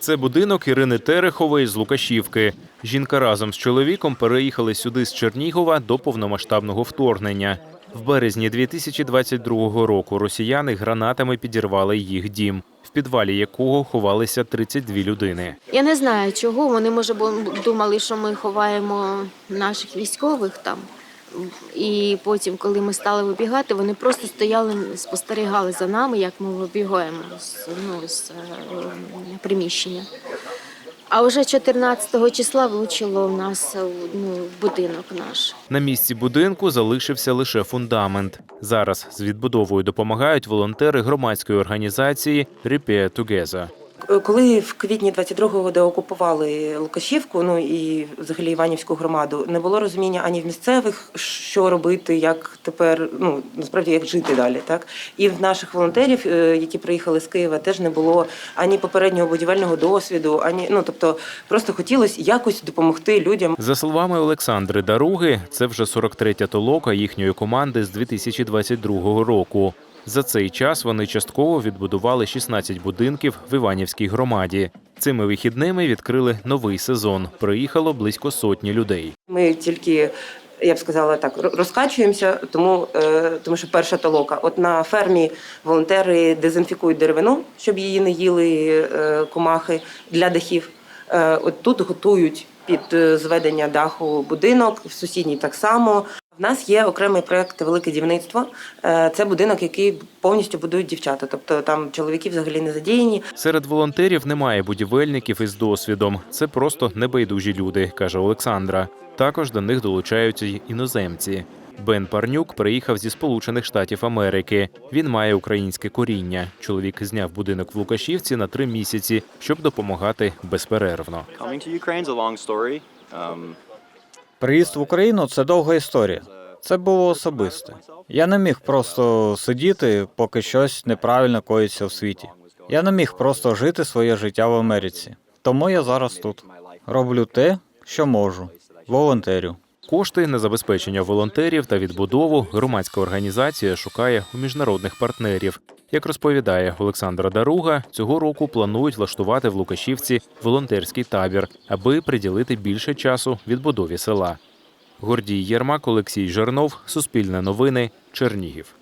Це будинок Ірини Терехової з Лукашівки. Жінка разом з чоловіком переїхали сюди з Чернігова до повномасштабного вторгнення. В березні 2022 року росіяни гранатами підірвали їх дім, в підвалі якого ховалися 32 людини. Я не знаю чого. Вони може думали, що ми ховаємо наших військових там. І потім, коли ми стали вибігати, вони просто стояли, спостерігали за нами, як ми вибігаємо з, ну, з е, приміщення. А вже 14 числа влучило в нас е, ну, будинок наш. На місці будинку залишився лише фундамент. Зараз з відбудовою допомагають волонтери громадської організації Repair Together. Коли в квітні 22-го деокупували Лукашівку, ну і взагалі Іванівську громаду, не було розуміння ані в місцевих, що робити, як тепер, ну насправді як жити далі. Так і в наших волонтерів, е, які приїхали з Києва, теж не було ані попереднього будівельного досвіду, ані ну тобто просто хотілося якось допомогти людям. За словами Олександри Даруги, це вже 43-я толока їхньої команди з 2022 року. За цей час вони частково відбудували 16 будинків в Іванівській громаді. Цими вихідними відкрили новий сезон. Приїхало близько сотні людей. Ми тільки. Я б сказала так, розкачуємося, тому, е, тому що перша толока. От на фермі волонтери дезінфікують деревину, щоб її не їли е, комахи для дахів. Е, от тут готують під зведення даху будинок, в сусідній так само. В нас є окремий проект Велике дівництво. Е, це будинок, який повністю будують дівчата. Тобто там чоловіки взагалі не задіяні. Серед волонтерів немає будівельників із досвідом. Це просто небайдужі люди, каже Олександра. Також до них долучаються й іноземці. Бен Парнюк приїхав зі Сполучених Штатів Америки. Він має українське коріння. Чоловік зняв будинок в Лукашівці на три місяці, щоб допомагати безперервно. Приїзд в Україну це довга історія. Це було особисте. Я не міг просто сидіти, поки щось неправильно коїться в світі. Я не міг просто жити своє життя в Америці. Тому я зараз тут роблю те, що можу. Волонтерю. Кошти на забезпечення волонтерів та відбудову громадська організація шукає у міжнародних партнерів. Як розповідає Олександра Даруга, цього року планують влаштувати в Лукашівці волонтерський табір, аби приділити більше часу відбудові села. Гордій Єрмак, Олексій Жернов, Суспільне новини, Чернігів.